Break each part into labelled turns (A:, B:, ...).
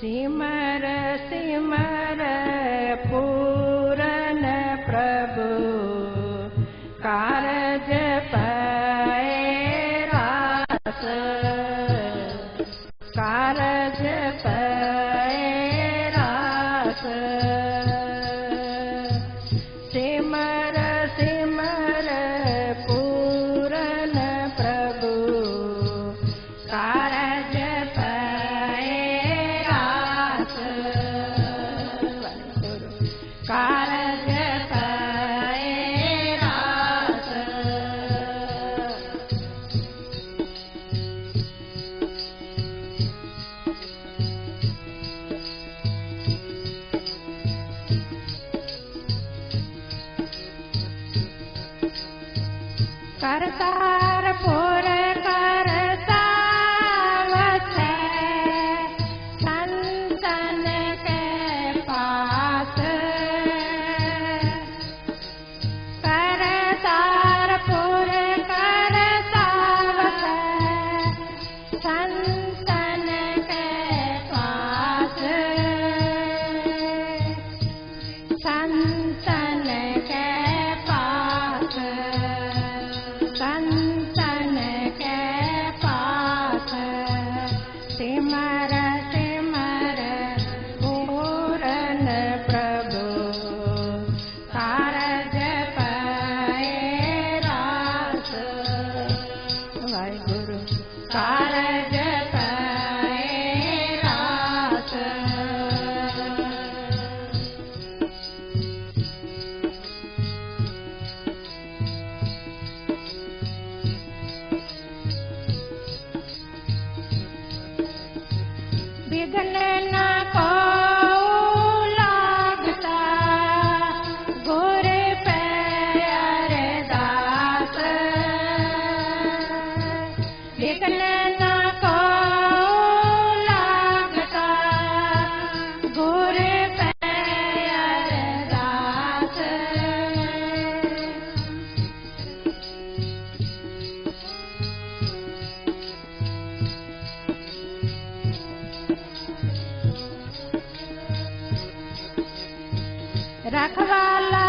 A: सिमर सिमर पूरन प्रभु कारज पए रखवाला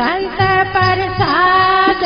A: संत प्रसाद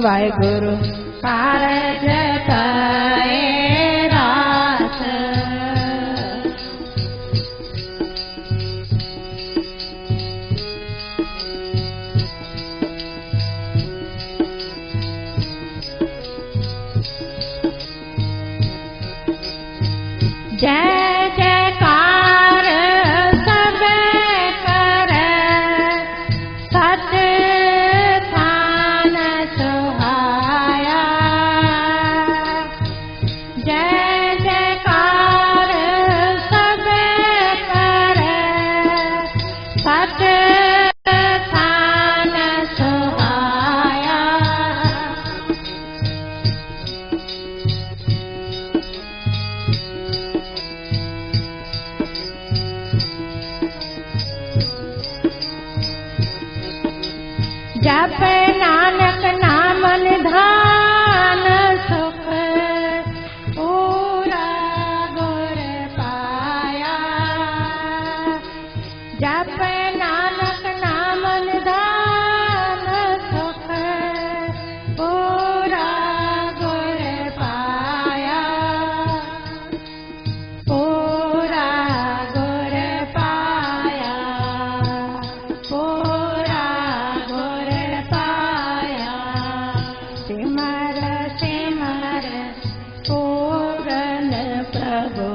A: ਵਾਹਿਗੁਰੂ। ਕਾਰਜ ਪਾਏ ਰਾਸ ਜੈ जप नानक नमन ध Prabhu.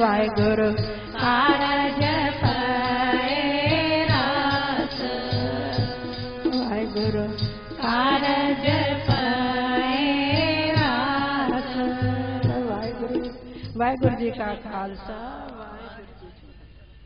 A: ਵਾਹਿਗੁਰੂ। ਕਾਰਜ ਪਏ ਰਾਸ ਵਾਹਿਗੁਰੂ। ਕਾਰਜ ਪਏ ਰਾਸ ਵਾਹਿਗੁਰੂ। ਵਾਹਿਗੁਰੂ ਜੀ ਕਾ ਖਾਲਸਾ।